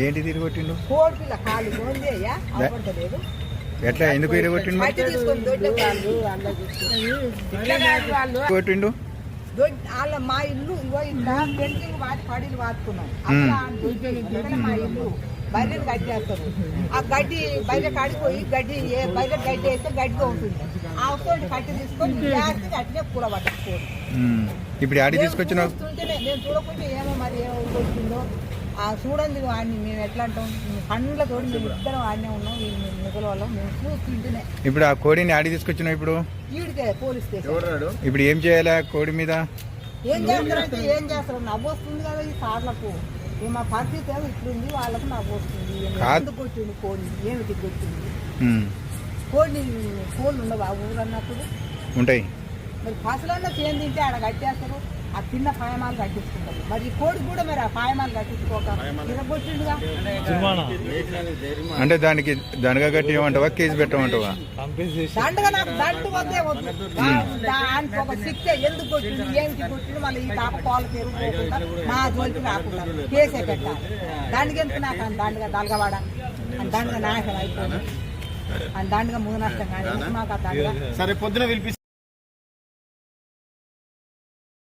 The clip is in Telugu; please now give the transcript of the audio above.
ఏంటి తిరిగి కొట్టిండు కోడి పిల్ల కాలు గోంది అయ్యా అవపడతలేదు ఎట్లా? ఎందుకు తిరిగి కొట్టిండు బయట తీసుకొని దొడ్డి వాళ్ళు ఇట్లా కాదు వాళ్ళు. కొట్టిండు దొడ్డి వాళ్ళ మా ఇల్లు ఇగో ఇట్లా పెయింటింగ్ వాటి పడిలు వాడుకున్నాం. అట్లా దొడ్డి మా ఇల్లు బయట కట్టేస్తారు ఆ గడ్డి బయట కాడిపోయి గడ్డి ఏ- బయట గడ్డి వేస్తే గడ్డిగా ఉంటుంది ఆ కట్టి తీసుకొని జాగ్రత్తగా అట్లే కూర పట్టకపోదు ఉమ్. ఇప్పుడు ఆడి నేను చూడకుంటే ఏమో మరి ఏమో వచ్చిందో ఆ చూడండి వాడిని మేము ఎట్లా అంటాం? పండ్ల తోడు మేము ఇద్దరం ఆడనే ఉన్నాం మిగల వాళ్ళం మేము చూస్తుంటేనే. ఇప్పుడు ఆ కోడిని ఆడి తీసుకొచ్చినావు ఇప్పుడు? ఈడికే పోలీస్ స్టేషన్. ఇప్పుడు ఏం చేయాలి కోడి మీద? ఏం చేస్తారంటే ఏం చేస్తారు? నవ్వు వస్తుంది కదా ఈ సార్లకు. ఈ మా పరిస్థితి ఏమో ఇట్లుంది వాళ్ళకు నవ్వు వస్తుంది. ఎందుకు కొట్టింది కోడి ఏమిటి కొట్టింది. కోడిని కోళ్ళు ఉండవు ఆ ఊరు అన్నప్పుడు ఉంటాయి. మరి ఫసలన్నా చేయం తింటే ఆడ కట్టేస్తారు. ఆ చిన్న పాయమాలు కట్టించుకుంటారు. మరి ఈ కోడి కూడా మరి ఆ పాయమాలు కట్టించుకోక అంటే దానికి దండగా కట్టి ఏమంటావా కేసు పెట్టమంటావా? దండగా నాకు దండు వద్దే వద్దు. దానికి ఒక శిక్ష ఎందుకు కొట్టిండు ఏమిటి కొట్టిండు? మళ్ళీ ఈ తాప పాలు పెరుగుకోకుండా మా జోలికి రాకుండా కేసే పెట్టాలి. దానికి ఎంత నాకు అంత దండగా దలగవాడ? అని దండగా నాశనం అయిపోయింది. అని దండగా మూడు నష్టం కానీ ఎందుకు మాకు ఆ దండగా సరే పొద్దున పిలిపి